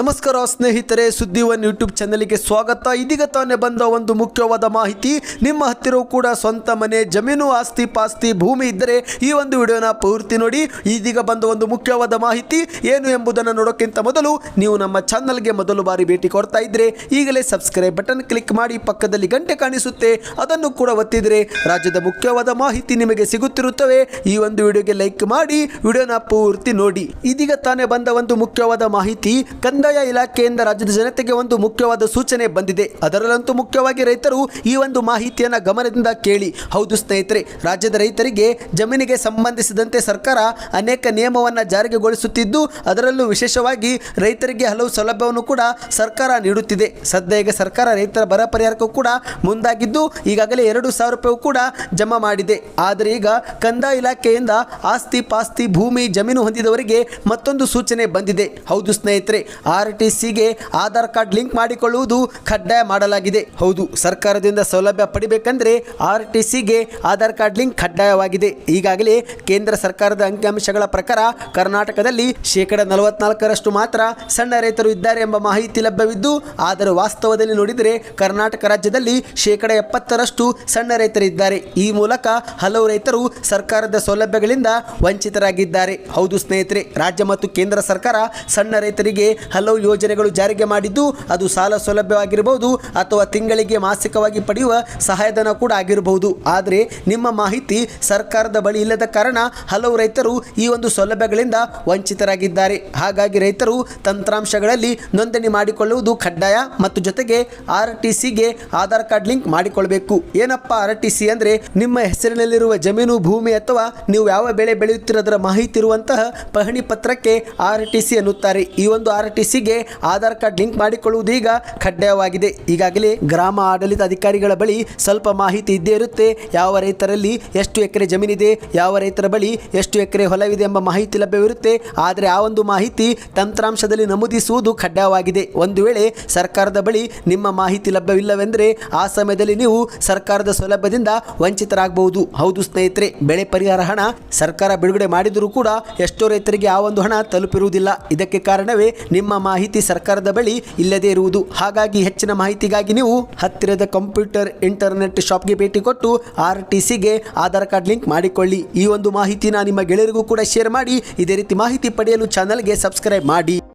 ನಮಸ್ಕಾರ ಸ್ನೇಹಿತರೆ, ಸುದ್ದಿ ಒನ್ ಯೂಟ್ಯೂಬ್ ಚಾನಲ್ಗೆ ಸ್ವಾಗತ. ಇದೀಗ ತಾನೇ ಬಂದ ಒಂದು ಮುಖ್ಯವಾದ ಮಾಹಿತಿ. ನಿಮ್ಮ ಹತ್ತಿರವೂ ಕೂಡ ಸ್ವಂತ ಮನೆ, ಜಮೀನು, ಆಸ್ತಿ ಪಾಸ್ತಿ, ಭೂಮಿ ಇದ್ದರೆ ಈ ಒಂದು ವಿಡಿಯೋನ ಪೂರ್ತಿ ನೋಡಿ. ಇದೀಗ ಬಂದ ಒಂದು ಮುಖ್ಯವಾದ ಮಾಹಿತಿ. ಏನು ಎಂಬುದನ್ನು ನೋಡೋಕ್ಕಿಂತ ಮೊದಲು ನೀವು ನಮ್ಮ ಚಾನಲ್ಗೆ ಮೊದಲು ಬಾರಿ ಭೇಟಿ ಕೊಡ್ತಾ ಇದ್ರೆ ಈಗಲೇ ಸಬ್ಸ್ಕ್ರೈಬ್ ಬಟನ್ ಕ್ಲಿಕ್ ಮಾಡಿ ಪಕ್ಕದಲ್ಲಿ ಗಂಟೆ ಕಾಣಿಸುತ್ತೆ. ಅದನ್ನು ಕೂಡ ಒತ್ತಿದ್ರೆ ರಾಜ್ಯದ ಮುಖ್ಯವಾದ ಮಾಹಿತಿ ನಿಮಗೆ ಸಿಗುತ್ತಿರುತ್ತವೆ. ಈ ಒಂದು ವಿಡಿಯೋಗೆ ಲೈಕ್ ಮಾಡಿ, ವಿಡಿಯೋನ ಪೂರ್ತಿ ನೋಡಿ. ಇದೀಗ ತಾನೇ ಬಂದ ಒಂದು ಮುಖ್ಯವಾದ ಮಾಹಿತಿ. ಕಂದಾಯ ಇಲಾಖೆಯಿಂದ ರಾಜ್ಯದ ಜನತೆಗೆ ಒಂದು ಮುಖ್ಯವಾದ ಸೂಚನೆ ಬಂದಿದೆ. ಅದರಲ್ಲಂತೂ ಮುಖ್ಯವಾಗಿ ರೈತರು ಈ ಒಂದು ಮಾಹಿತಿಯನ್ನು ಗಮನದಿಂದ ಕೇಳಿ. ಹೌದು ಸ್ನೇಹಿತರೆ, ರಾಜ್ಯದ ರೈತರಿಗೆ ಜಮೀನಿಗೆ ಸಂಬಂಧಿಸಿದಂತೆ ಸರ್ಕಾರ ಅನೇಕ ನಿಯಮವನ್ನು ಜಾರಿಗೆಗೊಳಿಸುತ್ತಿದ್ದು ಅದರಲ್ಲೂ ವಿಶೇಷವಾಗಿ ರೈತರಿಗೆ ಹಲವು ಸೌಲಭ್ಯವನ್ನು ಕೂಡ ಸರ್ಕಾರ ನೀಡುತ್ತಿದೆ. ಸದ್ಯ ಈಗ ಸರ್ಕಾರ ರೈತರ ಬರ ಪರಿಹಾರಕ್ಕೂ ಕೂಡ ಮುಂದಾಗಿದ್ದು, ಈಗಾಗಲೇ ಎರಡು ಸಾವಿರ ರೂಪಾಯಿ ಕೂಡ ಜಮಾ ಮಾಡಿದೆ. ಆದರೆ ಈಗ ಕಂದಾಯ ಇಲಾಖೆಯಿಂದ ಆಸ್ತಿ ಪಾಸ್ತಿ ಭೂಮಿ ಜಮೀನು ಹೊಂದಿದವರಿಗೆ ಮತ್ತೊಂದು ಸೂಚನೆ ಬಂದಿದೆ. ಹೌದು ಸ್ನೇಹಿತರೆ R T Aadhaar card link ಮಾಡಿಕೊಳ್ಳುವುದು ಕಡ್ಡಾಯ ಮಾಡಲಾಗಿದೆ. ಹೌದು, ಸರ್ಕಾರದಿಂದ ಸೌಲಭ್ಯ ಪಡಿಬೇಕಂದ್ರೆ ಆರ್ ಟಿ ಸಿಗೆ ಆಧಾರ್ ಕಾರ್ಡ್ ಲಿಂಕ್ ಕಡ್ಡಾಯವಾಗಿದೆ. ಈಗಾಗಲೇ ಕೇಂದ್ರ ಸರ್ಕಾರದ ಅಂಕಿಅಂಶಗಳ ಪ್ರಕಾರ ಕರ್ನಾಟಕದಲ್ಲಿ ಶೇಕಡ ನಲವತ್ನಾಲ್ಕರಷ್ಟು ಮಾತ್ರ ಸಣ್ಣ ರೈತರು ಇದ್ದಾರೆ ಎಂಬ ಮಾಹಿತಿ ಲಭ್ಯವಿದ್ದು, ಆದರೆ ವಾಸ್ತವದಲ್ಲಿ ನೋಡಿದರೆ ಕರ್ನಾಟಕ ರಾಜ್ಯದಲ್ಲಿ ಶೇಕಡ ಎಪ್ಪತ್ತರಷ್ಟು ಸಣ್ಣ ರೈತರಿದ್ದಾರೆ ಈ ಮೂಲಕ ಹಲವು ರೈತರು ಸರ್ಕಾರದ ಸೌಲಭ್ಯಗಳಿಂದ ವಂಚಿತರಾಗಿದ್ದಾರೆ. ಹೌದು ಸ್ನೇಹಿತರೆ, ರಾಜ್ಯ ಮತ್ತು ಕೇಂದ್ರ ಸರ್ಕಾರ ಸಣ್ಣ ರೈತರಿಗೆ ಹಲವು ಯೋಜನೆಗಳು ಜಾರಿಗೆ ಮಾಡಿದ್ದು ಅದು ಸಾಲ ಸೌಲಭ್ಯವಾಗಿರಬಹುದು ಅಥವಾ ತಿಂಗಳಿಗೆ ಮಾಸಿಕವಾಗಿ ಪಡೆಯುವ ಸಹಾಯಧನ ಕೂಡ ಆಗಿರಬಹುದು. ಆದರೆ ನಿಮ್ಮ ಮಾಹಿತಿ ಸರ್ಕಾರದ ಬಳಿ ಇಲ್ಲದ ಕಾರಣ ಹಲವು ರೈತರು ಈ ಒಂದು ಸೌಲಭ್ಯಗಳಿಂದ ವಂಚಿತರಾಗಿದ್ದಾರೆ. ಹಾಗಾಗಿ ರೈತರು ತಂತ್ರಾಂಶಗಳಲ್ಲಿ ನೋಂದಣಿ ಮಾಡಿಕೊಳ್ಳುವುದು ಕಡ್ಡಾಯ ಮತ್ತು ಜೊತೆಗೆ ಆರ್ ಟಿ ಸಿಗೆ ಆಧಾರ್ ಕಾರ್ಡ್ ಲಿಂಕ್ ಮಾಡಿಕೊಳ್ಬೇಕು. ಏನಪ್ಪ ಆರ್ ಟಿ ಸಿ ಅಂದರೆ ನಿಮ್ಮ ಹೆಸರಿನಲ್ಲಿರುವ ಜಮೀನು, ಭೂಮಿ ಅಥವಾ ನೀವು ಯಾವ ಬೆಳೆ ಬೆಳೆಯುತ್ತಿರೋದರ ಮಾಹಿತಿ ಇರುವಂತಹ ಪಹಣಿ ಪತ್ರಕ್ಕೆ ಆರ್ ಟಿ ಸಿ ಅನ್ನುತ್ತಾರೆ ಈ ಒಂದು ಆರ್ ಟಿ ಸಿಗೆ ಆಧಾರ್ ಕಾರ್ಡ್ ಲಿಂಕ್ ಮಾಡಿಕೊಳ್ಳುವುದು ಈಗ ಕಡ್ಡಾಯವಾಗಿದೆ. ಈಗಾಗಲೇ ಗ್ರಾಮ ಆಡಳಿತ ಅಧಿಕಾರಿಗಳ ಬಳಿ ಸ್ವಲ್ಪ ಮಾಹಿತಿ ಇದ್ದೇ ಇರುತ್ತೆ. ಯಾವ ರೈತರಲ್ಲಿ ಎಷ್ಟು ಎಕರೆ ಜಮೀನಿದೆ, ಯಾವ ರೈತರ ಬಳಿ ಎಷ್ಟು ಎಕರೆ ಹೊಲವಿದೆ ಎಂಬ ಮಾಹಿತಿ ಲಭ್ಯವಿರುತ್ತೆ. ಆದರೆ ಆ ಒಂದು ಮಾಹಿತಿ ತಂತ್ರಾಂಶದಲ್ಲಿ ನಮೂದಿಸುವುದು ಕಡ್ಡಾಯವಾಗಿದೆ. ಒಂದು ವೇಳೆ ಸರ್ಕಾರದ ಬಳಿ ನಿಮ್ಮ ಮಾಹಿತಿ ಲಭ್ಯವಿಲ್ಲವೆಂದರೆ ಆ ಸಮಯದಲ್ಲಿ ನೀವು ಸರ್ಕಾರದ ಸೌಲಭ್ಯದಿಂದ ವಂಚಿತರಾಗಬಹುದು. ಹೌದು ಸ್ನೇಹಿತರೆ, ಬೆಳೆ ಪರಿಹಾರ ಹಣ ಸರ್ಕಾರ ಬಿಡುಗಡೆ ಮಾಡಿದರೂ ಕೂಡ ಎಷ್ಟೋ ರೈತರಿಗೆ ಆ ಒಂದು ಹಣ ತಲುಪಿರುವುದಿಲ್ಲ. ಇದಕ್ಕೆ ಕಾರಣವೇ ನಿಮ್ಮ ಮಾಹಿತಿ ಸರ್ಕಾರದ ಬಳಿ ಇಲ್ಲದೇ ಇರುವುದು. ಹಾಗಾಗಿ ಹೆಚ್ಚಿನ ಮಾಹಿತಿಗಾಗಿ ನೀವು ಹತ್ತಿರದ ಕಂಪ್ಯೂಟರ್, ಇಂಟರ್ನೆಟ್ ಶಾಪ್ಗೆ ಭೇಟಿ ಕೊಟ್ಟು ಆರ್ ಟಿ ಸಿಗೆ ಆಧಾರ್ ಕಾರ್ಡ್ ಲಿಂಕ್ ಮಾಡಿಕೊಳ್ಳಿ. ಈ ಒಂದು ಮಾಹಿತಿನ ನಿಮ್ಮ ಗೆಳೆಯರಿಗೂ ಕೂಡ ಶೇರ್ ಮಾಡಿ. ಇದೇ ರೀತಿ ಮಾಹಿತಿ ಪಡೆಯಲು ಚಾನಲ್ಗೆ ಸಬ್ಸ್ಕ್ರೈಬ್ ಮಾಡಿ.